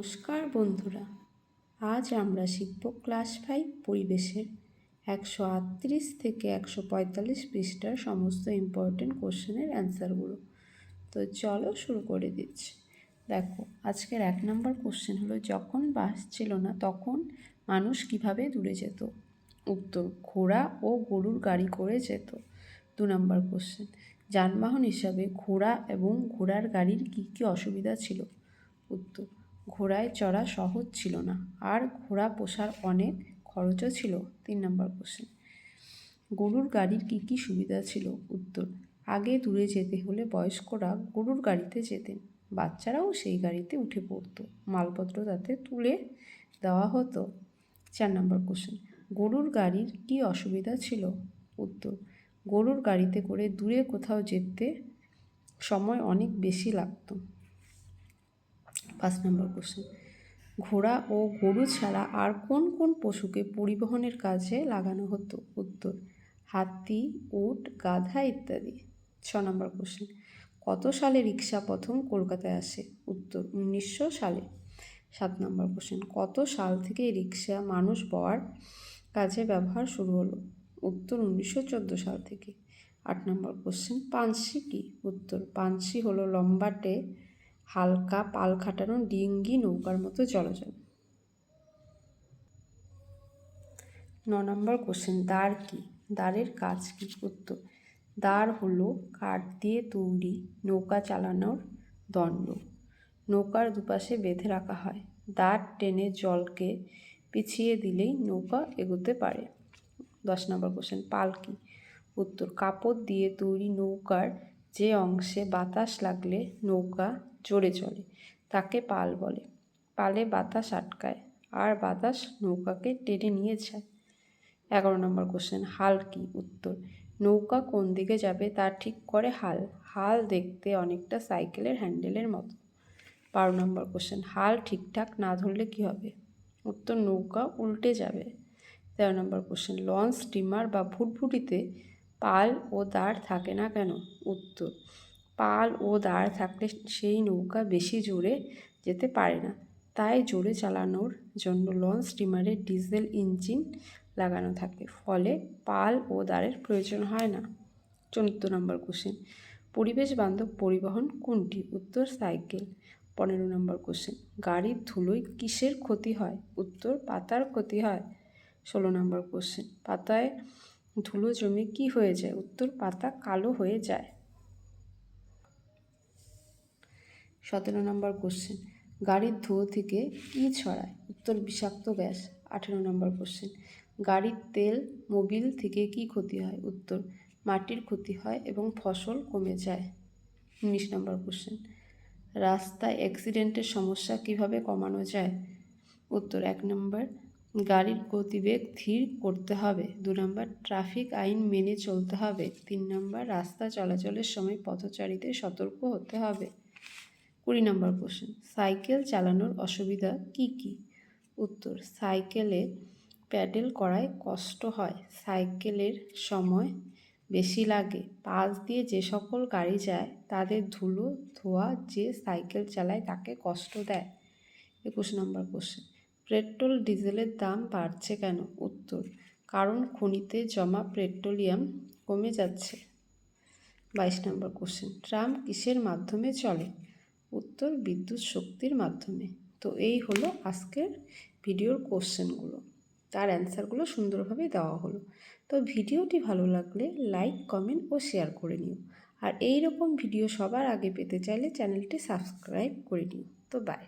নমস্কার বন্ধুরা, আজ আমরা শিখব ক্লাস ফাইভ পরিবেশের একশো আটত্রিশ থেকে একশো পঁয়তাল্লিশ পৃষ্ঠার সমস্ত ইম্পর্টেন্ট কোশ্চেনের অ্যান্সারগুলো তো চলো শুরু করে দিচ্ছি। দেখো, আজকের এক নম্বর কোশ্চেন হলো, যখন বাস ছিল না তখন মানুষ কীভাবে দূরে যেত? উত্তর, ঘোড়া ও গরুর গাড়ি করে যেত। দু নম্বর কোশ্চেন যানবাহন হিসাবে ঘোড়া এবং ঘোড়ার গাড়ির কী কী অসুবিধা ছিল? উত্তর ঘোড়ায় চড়া সহজ ছিল না। আর ঘোড়া পোষার অনেক খরচও ছিল। তিন নম্বর কোশ্চেন গরুর গাড়ির কী কী সুবিধা ছিল? উত্তর, আগে দূরে যেতে হলে বয়স্করা গরুর গাড়িতে যেতেন। বাচ্চারাও সেই গাড়িতে উঠে পড়তো। মালপত্র তাতে তুলে দেওয়া হতো। চার নম্বর কোশ্চেন গরুর গাড়ির কী অসুবিধা ছিল? উত্তর, গরুর গাড়িতে করে দূরে কোথাও যেতে সময় অনেক বেশি লাগতো। পাঁচ নম্বর কোশ্চেন ঘোড়া ও গরু ছাড়া আর কোন কোন পশুকে পরিবহনের কাজে লাগানো হতো? উত্তর, হাতি, উট, গাধা ইত্যাদি। ছ নম্বর কোশ্চেন কত সালে রিক্সা প্রথম কলকাতায় আসে? উত্তর, উনিশশো সালে। সাত নম্বর কোশ্চেন কত সাল থেকে রিক্সা মানুষ বওয়ার কাজে ব্যবহার শুরু হলো? উত্তর, উনিশশো চোদ্দ সাল থেকে। আট নম্বর কোশ্চেন পানসি কী? উত্তর, পানসি হলো লম্বাটে হালকা পাল খাটানো ডিঙ্গি নৌকার মতো চলাচল ন নম্বর কোশ্চেন দ্বার কি? দ্বারের কাজ কি? উত্তর, দ্বার হলো কাঠ দিয়ে তৈরি নৌকা চালানোর দণ্ড। নৌকার দুপাশে বেঁধে রাখা হয়। দাঁড় টেনে জলকে পিছিয়ে দিলেই নৌকা এগোতে পারে। দশ নম্বর কোশ্চেন পাল পালকি উত্তর, কাপড় দিয়ে তৈরি নৌকার যে অংশে বাতাস লাগলে নৌকা জোরে চলে, তাকে পাল বলে। পালে বাতাস আটকায়, আর বাতাস নৌকাকে টেনে নিয়ে যায়। এগারো নম্বর কোশ্চেন হাল কি? উত্তর, নৌকা কোন দিকে যাবে তা ঠিক করে হাল। হাল দেখতে অনেকটা সাইকেলের হ্যান্ডেলের মতো। বারো নম্বর কোশ্চেন হাল ঠিকঠাক না ধরলে কী হবে? উত্তর, নৌকা উল্টে যাবে। তেরো নম্বর কোশ্চেন লঞ্চ স্টিমার বা ভুটভুটিতে পাল ও দাঁড় থাকে না কেন? উত্তর। পাল ও দাঁড় থাকলে সেই নৌকা বেশি জোরে যেতে পারে না। তাই জোরে চালানোর জন্য লঞ্চ স্টিমারে ডিজেল ইঞ্জিন লাগানো থাকে। ফলে পাল ও দাঁড়ের প্রয়োজন হয় না। চতুর্থ নম্বর কোশ্চেন পরিবেশ বান্ধব পরিবহন কোনটি? উত্তর, সাইকেল। পনেরো নম্বর কোশ্চেন গাড়ির ধুলোয় কিসের ক্ষতি হয়? উত্তর, পাতার ক্ষতি হয়। ষোলো নম্বর কোশ্চেন পাতায় ধুলো জমে কি হয়ে যায়? উত্তর, পাতা কালো হয়ে যায়। সতেরো নম্বর কোশ্চেন গাড়ির ধুয়ো থেকে কী ছড়ায়? উত্তর, বিষাক্ত গ্যাস। আঠেরো নম্বর কোশ্চেন গাড়ির তেল মোবিল থেকে কি ক্ষতি হয়? উত্তর, মাটির ক্ষতি হয় এবং ফসল কমে যায়। উনিশ নম্বর কোশ্চেন রাস্তায় অ্যাক্সিডেন্টের সমস্যা কীভাবে কমানো যায়? উত্তর, এক নম্বর। গাড়ির গতিবেগ ধীর করতে হবে। দু নম্বর, ট্রাফিক আইন মেনে চলতে হবে। তিন নম্বর, রাস্তা চলাচলের সময় পথচারীদের সতর্ক হতে হবে। কুড়ি নম্বর কোশ্চেন সাইকেল চালানোর অসুবিধা কি কি? উত্তর, সাইকেলে প্যাডেল করায় কষ্ট হয়। সাইকেলের সময় বেশি লাগে। পাশ দিয়ে যে সকল গাড়ি যায়, তাদের ধুলো, ধোয়া যে সাইকেল চালায় তাকে কষ্ট দেয়। একুশ নম্বর কোশ্চেন পেট্রোল ডিজেলের দাম বাড়ছে কেন? উত্তর, কারণ খনিতে জমা পেট্রোলিয়াম কমে যাচ্ছে। বাইশ নম্বর কোশ্চেন ট্রাম কিসের মাধ্যমে চলে? উত্তর, বিদ্যুৎ শক্তির মাধ্যমে। তো এই হলো আজকের ভিডিওর কোশ্চেনগুলো। তার অ্যান্সারগুলো সুন্দরভাবে দেওয়া হলো। তো ভিডিওটি ভালো লাগলে লাইক, কমেন্ট ও শেয়ার করে নিও। আর এই রকম ভিডিও সবার আগে পেতে চাইলে চ্যানেলটি সাবস্ক্রাইব করে নিও। তো বাই